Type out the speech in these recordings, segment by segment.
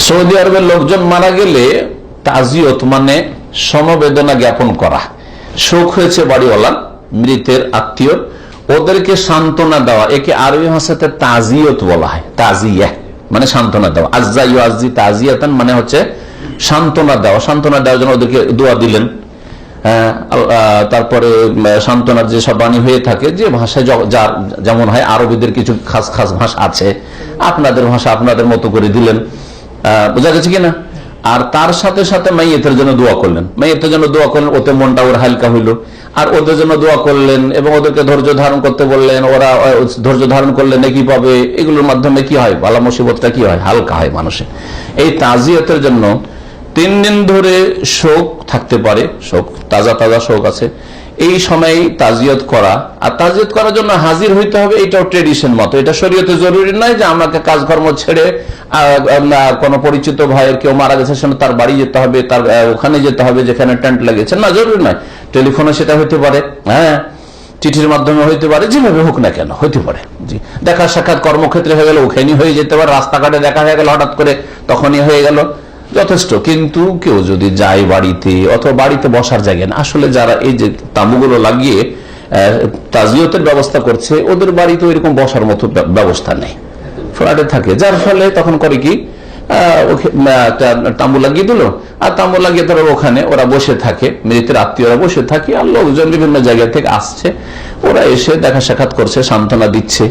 Saudi আরবের লোকজন মারা গেলে তাজিয়ত মানে সমবেদনা জ্ঞাপন করা। শোক হয়েছে বাড়িওয়ালা মৃতের আত্মীয় ওদেরকে সান্ত্বনা দেওয়া, একে আরবি ভাষাতে তাজিয়ত বলা হয়, তাজিয়া। মানে সান্ত্বনা দেওয়া। আজ্জা ইউ আজি তাজিয়াতান মানে হচ্ছে সান্ত্বনা দেওয়া। সান্ত্বনা দেওয়ার জন্য ওদেরকে দোয়া দিলেন। তারপরে সান্ত্বনার যে সব বাণী হয়ে থাকে, যে ভাষায় যার যেমন হয়, আরবিদের কিছু খাস খাস ভাষা আছে। আপনাদের ভাষা আপনাদের মতো করে দিলেন। বোঝা গেছে কিনা? আর তার সাথে সাথে মাইয়েতের জন্য দোয়া করলেন। মাইয়েতের জন্য দোয়া করলেন, ওতে মনটা ওর হালকা হইল। আর ওদের জন্য দোয়া করলেন এবং ওদেরকে ধৈর্য ধারণ করতে বললেন, ওরা ধৈর্য ধারণ করলে নাকি পাবে। এগুলোর মাধ্যমে কি হয়? বালা মুসিবতটা কি হয়? হালকা হয় মানুষের। এই তাজিয়তের জন্য তিন দিন ধরে শোক থাকতে পারে, শোক, তাজা তাজা শোক আছে। এই সময় তাজিয়ত করা। আর তাজিয়ত করার জন্য হাজির হইতে হবে, এটাও ট্রেডিশন মতো। এটা শরীয়তে জরুরি নয় যে আমাকে কাজকর্ম ছেড়ে কোনো পরিচিত ভাইয়ের কেউ মারা গেছে, সেজন্য তার বাড়ি যেতে হবে, তার ওখানে যেতে হবে, যেখানে টেন্ট লাগিয়েছে না, জরুরি নয়। টেলিফোনে সেটা হইতে পারে হ্যাঁ। চিঠির মাধ্যমে হইতে পারে, যেভাবে হোক না কেন, হইতে পারে। জি। দেখা, সাক্ষাৎ কর্মক্ষেত্রে হয়ে গেল, ওখানেই হয়ে যেতে পারে, রাস্তাঘাটে দেখা হয়ে গেল, হঠাৎ করে তখনই হয়ে গেল। যথেষ্ট। কিন্তু কেউ যদি যায় বাড়িতে অথবা বাড়িতে বসার জায়গা আসলে যারা এই যে তাঁবুগুলো লাগিয়ে তাজিয়তের ব্যবস্থা করছে, ওদের বাড়িতে এরকম বসার মতো ব্যবস্থা নেই। ফ্ল্যাটে থাকে। যার ফলে তখন করে কি একটা লাগিয়ে দিল, আর তাঁবু লাগিয়ে তারা ওখানে ওরা বসে থাকে। মৃতের আত্মীয়রা বসে থাকে, আর লোকজন বিভিন্ন জায়গা থেকে আসছে। ওরা এসে দেখা সাক্ষাৎ করছে, সান্ত্বনা দিচ্ছে।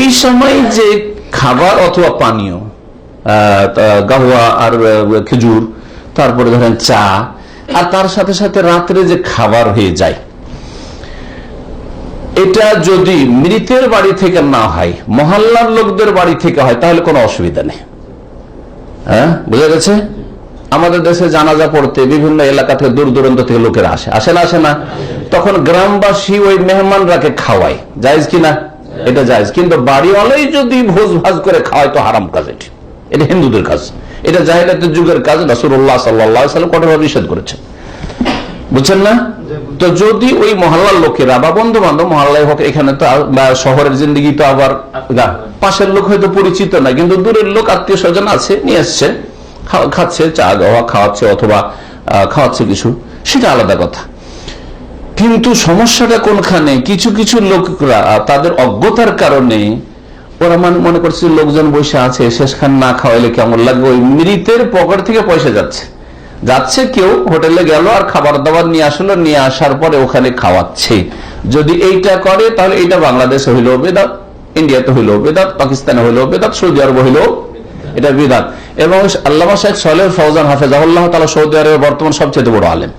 এই সময় যে খাবার অথবা পানীয় গাহুয়া আর খেজুর, তারপরে ধরেন চা, আর তার সাথে সাথে রাত্রে যে খাবার হয়ে যায়, এটা যদি মৃতের বাড়ি থেকে না হয়, মহল্লার লোকদের বাড়ি থেকে হয়, তাহলে কোনো অসুবিধা নেই। হ্যাঁ বুঝা গেছে? আমাদের দেশে জানাজা পড়তে বিভিন্ন এলাকা থেকে দূর দূরান্ত থেকে লোকেরা আসে। আসে না আসে না। তখন গ্রামবাসী ওই মেহমানরাকে খাওয়ায়। জায়েজ কিনা? এটা জায়েজ। কিন্তু বাড়িওয়ালাই যদি ভোজ ভাজ করে খাওয়ায়, তো হারাম কাজ এটি। এটা হিন্দুদের কাজ। এটা জাহিলাতের যুগের কাজ রাসুল্লাহ সাল্লাহ সাল্লাম কঠোরভাবে নিষেধ করেছেন। বুঝছেন না? তো যদি ওই মহল্লার লোকেরা বা বন্ধু বান্ধব মহল্লায় হোক, এখানে তো শহরের জিন্দগি তো আবার পাশের লোক হয়তো পরিচিত না, কিন্তু দূরের লোক আত্মীয় স্বজন আছে, নিয়ে আসছে। খাচ্ছে, চা গাওয়া খাওয়াচ্ছে অথবা খাওয়াচ্ছে কিছু। সেটা আলাদা কথা। কিন্তু সমস্যাটা কোনখানে? কিছু কিছু লোকরা, তাদের অজ্ঞতার কারণে ওরা মানে- করছে লোকজন বসে আছে, শেষখান না খাওয়াইলে কেমন লাগবে? ওই মৃতের পকেট থেকে পয়সা যাচ্ছে। যাচ্ছে কেউ, হোটেলে গেল আর খাবার দাবার নিয়ে আসলো, নিয়ে আসার পরে ওখানে খাওয়াচ্ছে। যদি এইটা করে, তাহলে এইটা বাংলাদেশে হইলেও বেদাত, ইন্ডিয়াতে হইলেও বেদাত, পাকিস্তানে হইলেও বেদাত, সৌদি আরব হইলেও এটা বিদাত। এবং আল্লামা শেখ সলেহ ফৌজান হাফেজাহুল্লাহ তালা সৌদি আরবের বর্তমান সবচেয়ে বড় আলেম।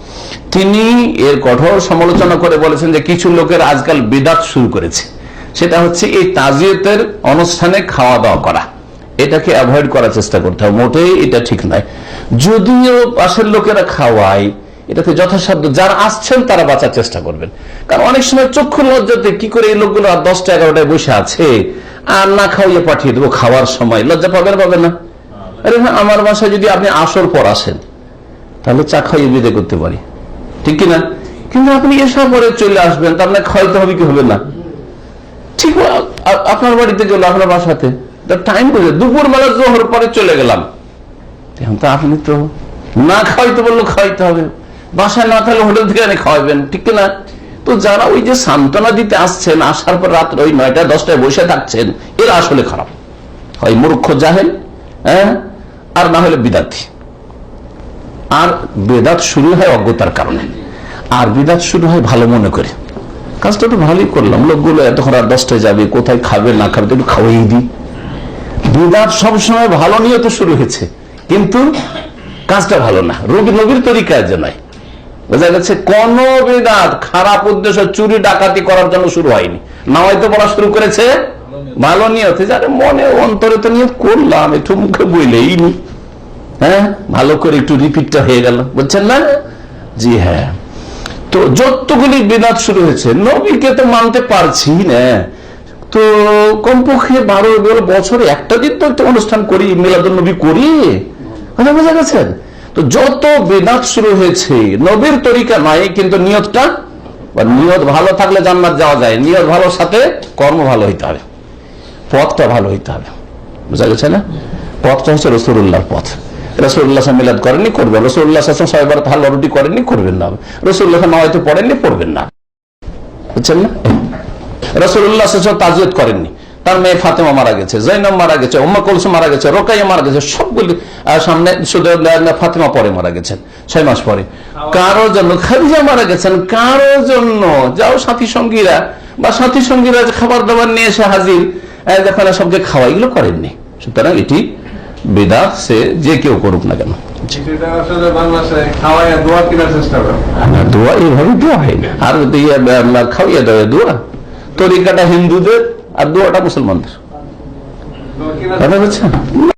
তিনি এর কঠোর সমালোচনা করে বলেছেন যে কিছু লোকের আজকাল বিদাত শুরু করেছে। সেটা হচ্ছে এই তাজিয়তের অনুষ্ঠানে খাওয়া দাওয়া করা। এটাকে অ্যাভয়েড করার চেষ্টা করতে হবে। মোটেই এটা ঠিক নয়। যদিও পাশের লোকেরা খাওয়ায়, এটাতে যথাসাধ্য যারা আসছেন তারা বাঁচার চেষ্টা করবেন। কারণ অনেক সময় চক্ষু লজ্জাতে কি করে এই লোকগুলো আর দশটা এগারোটায় বসে আছে, আর না খাওয়াইয়ে পাঠিয়ে দেবো খাওয়ার সময়। লজ্জা পাবেন পাবেন না? আরে হ্যাঁ আমার বাসায় যদি আপনি আসর পর আসেন, তাহলে চা খাইয়ে বিদে করতে পারি। ঠিক কিনা? কিন্তু আপনি এসব পরে চলে আসবেন, তার মানে খাওয়াইতে হবে কি হবে না? ঠিক আপনার বাড়িতে গেল আপনার বাসাতে টাইম বুঝে দুপুর বেলা জোহর পরে চলে গেলাম। এখন তো আপনি তো না খাওয়াইতে বলল খাওয়াইতে হবে। বাসায় না থাকলে হোটেল থেকে খাওয়াবেন ঠিক না তো যারা ওই যে সান্ত্বনা দিতে আসছেন, আসার পর রাত ওই নয়টা দশটায় বসে থাকছেন, এরা আসলে খারাপ। হয় মূর্খ জাহেল হ্যাঁ? আর না হলে বিদাতি। আর বেদাত শুরু হয় অজ্ঞতার কারণে। আর বিদাত শুরু হয় ভালো মনে করে। কাজটা তো ভালোই করলাম। লোকগুলো এতক্ষণ আর দশটায় যাবে, কোথায় খাবে, না খাবে একটু খাওয়াই দিই। বিদাত সবসময় ভালো নিয়ে তো শুরু হয়েছে, কিন্তু কাজটা ভালো না। রবি নবীর তরিকায় যে নয় বোঝা গেছে, কোন বিদাত খারাপ উদ্দেশ্য চুরি ডাকাতি করার জন্য শুরু হয়নি। না হয়তো বলা শুরু করেছে, ভালো নিয়তে। যারে মনে অন্তরে তো নিয়ত করলাম, একটু মুখে বইলেই নি। হ্যাঁ ভালো করে একটু রিপিটটা হয়ে গেল। বুঝছেন না? জি হ্যাঁ। তো যতগুলি বিদাত শুরু হয়েছে, নবীকে তো মানতে পারছি না। তো কমপক্ষে বারো এগারো বছরে একটা দিন তো একটা অনুষ্ঠান করি মিলাদুল নবী করি। কথা বোঝা গেছেন তো যত বেদাত শুরু হয়েছে, নবীর তরিকা নাই, কিন্তু নিয়তটা নিয়ত ভালো থাকলে জান্নাত যাওয়া যায়, নিয়ত ভালোর সাথে কর্ম ভালো হইতে হবে। পথটা ভালো হইতে হবে। বুঝা গেছে না? পথটা হচ্ছে রসুল্লাহর পথ। রসুল্লাহ মিলাদ করবেন রসুল্লাহ হাল্লা রুটি করবেন না। রসুল্লাহ পড়েননি পড়বেন না। বুঝছেন না? রসুল্লাহ তাজিয়ত করেননি। তার মেয়ে ফাতেমা মারা গেছে জৈনব মারা গেছে উম্মা মারা গেছে রোকাইয়া মারা গেছে সবগুলি সামনে ফাতেমা পরে মারা গেছেন ছয় মাস পরে। কারও জন্য খাদিজা মারা গেছেন কারও জন্য। যাও সাথী সঙ্গীরা বা সাথী সঙ্গীরা খাবার দাবার নিয়ে এসে হাজির আহ, সবকে খাওয়া এগুলো করেননি। সুতরাং এটি বেদাত সে যে কেউ করুক না কেন। খাওয়াইয়া দোয়া এইভাবে দোয়া হয় না। আর খাওয়িয়ে দেওয়া দোয়া। তরিকাটা হিন্দুদের আর দোয়াটা মুসলমানদের। কথা বুঝছেন